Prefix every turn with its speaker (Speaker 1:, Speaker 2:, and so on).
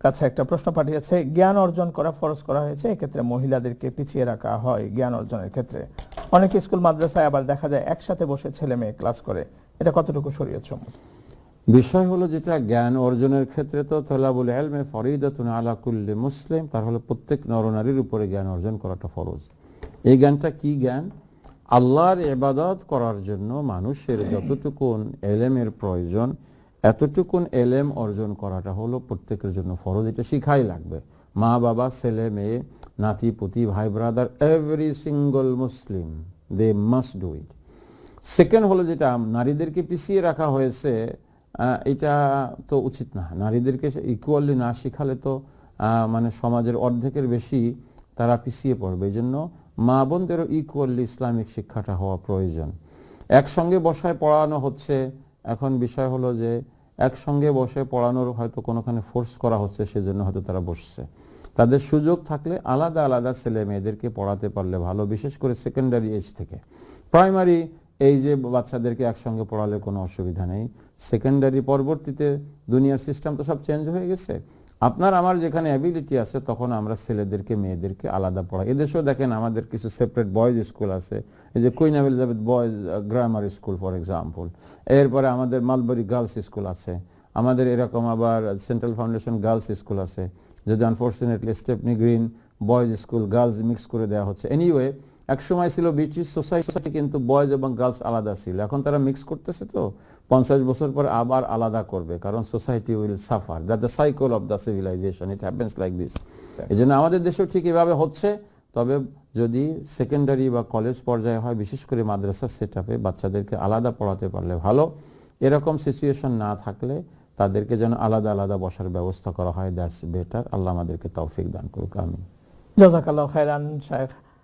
Speaker 1: কাছে একটা প্রশ্ন পাঠিয়েছে জ্ঞান অর্জন করা ফরজ করা হয়েছে এক্ষেত্রে মহিলাদেরকে পিছিয়ে রাখা হয় জ্ঞান অর্জনের ক্ষেত্রে। অনেক স্কুল মাদ্রাসায় আবার দেখা যায় একসাথে বসে ছেলে মেয়ে ক্লাস করে। এটা কতটুকু শরীয়ত সম্মত
Speaker 2: বিষয় হলো যেটা জ্ঞান অর্জনের ক্ষেত্রে তো তলাবুল এলমে ফরিদাতুন আলা কুল্লি মুসলিম তার হলো প্রত্যেক নরনারীর উপরে জ্ঞান অর্জন করাটা ফরজ। এই জ্ঞানটা কি জ্ঞান? আল্লাহর ইবাদত করার জন্য মানুষের যতটুকুন এলেমের প্রয়োজন এতটুকুন এলেম অর্জন করাটা হলো প্রত্যেকের জন্য ফরজ, এটা শিখাই লাগবে। মা, বাবা, ছেলে, মেয়ে, নাতি, পুতি, ভাই brother every single Muslim they must do it second হলো যেটা, নারীদেরকে পিছিয়ে রাখা হয়েছে এটা তো উচিত না। নারীদেরকে ইকুয়ালি না শিখালে তো মানে সমাজের অর্ধেকের বেশি তারা পিছিয়ে পড়বে। এই জন্য মা বোনদেরও ইকুয়ালি ইসলামিক শিক্ষাটা হওয়া প্রয়োজন। একসঙ্গে বসায় পড়ানো হচ্ছে এখন বিষয় হলো যে একসঙ্গে বসে পড়ানোর হয়তো কোনোখানে ফোর্স করা হচ্ছে, সেজন্য হয়তো তারা বসছে। তাদের সুযোগ থাকলে আলাদা আলাদা ছেলে মেয়েদেরকে পড়াতে পারলে ভালো, বিশেষ করে সেকেন্ডারি এজ থেকে। প্রাইমারি এই যে বাচ্চাদেরকে একসঙ্গে পড়ালে কোনো অসুবিধা নেই। সেকেন্ডারি পরবর্তীতে দুনিয়ার সিস্টেম তো সব চেঞ্জ হয়ে গেছে। আপনার আমার যেখানে অ্যাবিলিটি আছে, তখন আমরা ছেলেদেরকে, মেয়েদেরকে আলাদা পড়াই। এদেশেও দেখেন আমাদের কিছু সেপারেট বয়েজ স্কুল আছে। এই যে Queen Elizabeth boys grammar school for example এরপরে আমাদের মালবারি গার্লস স্কুল আছে। আমাদের এরকম আবার সেন্ট্রাল ফাউন্ডেশন গার্লস স্কুল আছে। যদি unfortunately Stepney Green boys school girls mix করে দেওয়া হচ্ছে। এনিওয়ে এক সময় ছিল ব্রিটিশ সোসাইটি কিন্তু বয়েজ এবং গার্লস আলাদা ছিল। এখন তারা মিক্স করতেছে তো পঞ্চাশ বছর পর আবার আলাদা করবে কারণ society will suffer. That the cycle of the civilisation it happens like this এই জন্য আমাদের দেশেও ঠিক এভাবে হচ্ছে তবে যদি সেকেন্ডারি বা কলেজ পর্যায়ে হয় বিশেষ করে মাদ্রাসা সেট আপে বাচ্চাদেরকে আলাদা পড়াতে পারলে ভালো। এরকম সিচুয়েশন না থাকলে তাদেরকে যেন আলাদা আলাদা বসার ব্যবস্থা করা হয় দ্যাটস বেটার আল্লাহ আমাদেরকে তৌফিক দান করুক আমিন।
Speaker 1: জাজাকাল্লাহ খায়রান শায়েখ।